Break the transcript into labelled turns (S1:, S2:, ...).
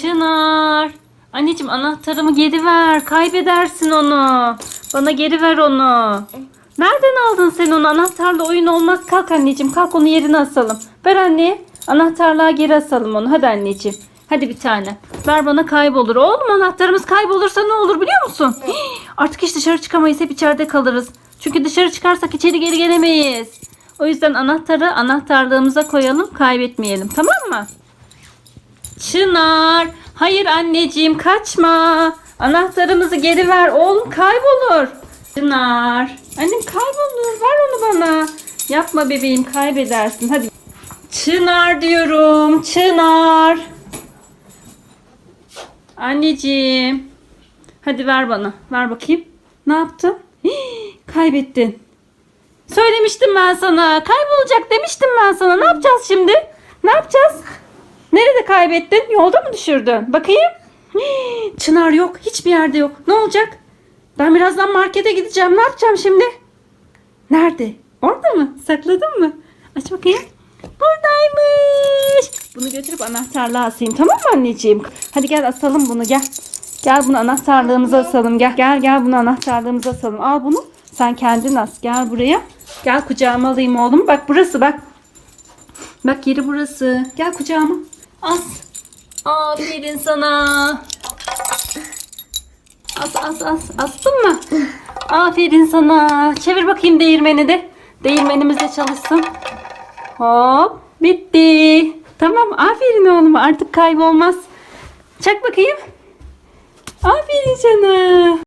S1: Çınar. Anneciğim anahtarımı geri ver. Kaybedersin onu. Bana geri ver onu. Nereden aldın sen onu? Anahtarla oyun olmaz. Kalk anneciğim. Kalk onu yerine asalım. Ver anne. Anahtarlığa geri asalım onu. Hadi anneciğim. Hadi bir tane. Ver bana kaybolur. Oğlum anahtarımız kaybolursa ne olur biliyor musun? Hii, Artık hiç dışarı çıkamayız. Hep içeride kalırız. Çünkü dışarı çıkarsak içeri geri gelemeyiz. O yüzden anahtarı anahtarlığımıza koyalım. Kaybetmeyelim. Tamam mı? Çınar. Hayır anneciğim kaçma. Anahtarımızı geri ver. Oğlum kaybolur. Çınar. Annem kaybolur. Ver onu bana. Yapma bebeğim kaybedersin. Hadi. Çınar diyorum. Çınar. Anneciğim. Hadi ver bana. Ver bakayım. Ne yaptın? Hii, kaybettin. Söylemiştim ben sana. Kaybolacak demiştim ben sana. Ne yapacağız şimdi? Ne yapacağız? Nerede kaybettin? Yolda mı düşürdün? Bakayım. Hii, Çınar yok. Hiçbir yerde yok. Ne olacak? Ben birazdan markete gideceğim. Ne yapacağım şimdi? Nerede? Orada mı? Sakladın mı? Aç bakayım. Buradaymış. Bunu götürüp anahtarlığa asayım. Tamam mı anneciğim? Hadi gel asalım bunu gel. Gel bunu anahtarlığımıza asalım. Gel gel gel bunu anahtarlığımıza asalım. Al bunu. Sen kendin as. Gel buraya. Gel kucağıma alayım oğlum. Bak burası bak. Bak yeri burası. Gel kucağıma. As. Aferin sana. As as as. Astın mı? Aferin sana. Çevir bakayım değirmeni de. Değirmenimiz de çalışsın. Hop. Bitti. Tamam. Aferin oğlum. Artık kaybolmaz. Çak bakayım. Aferin sana.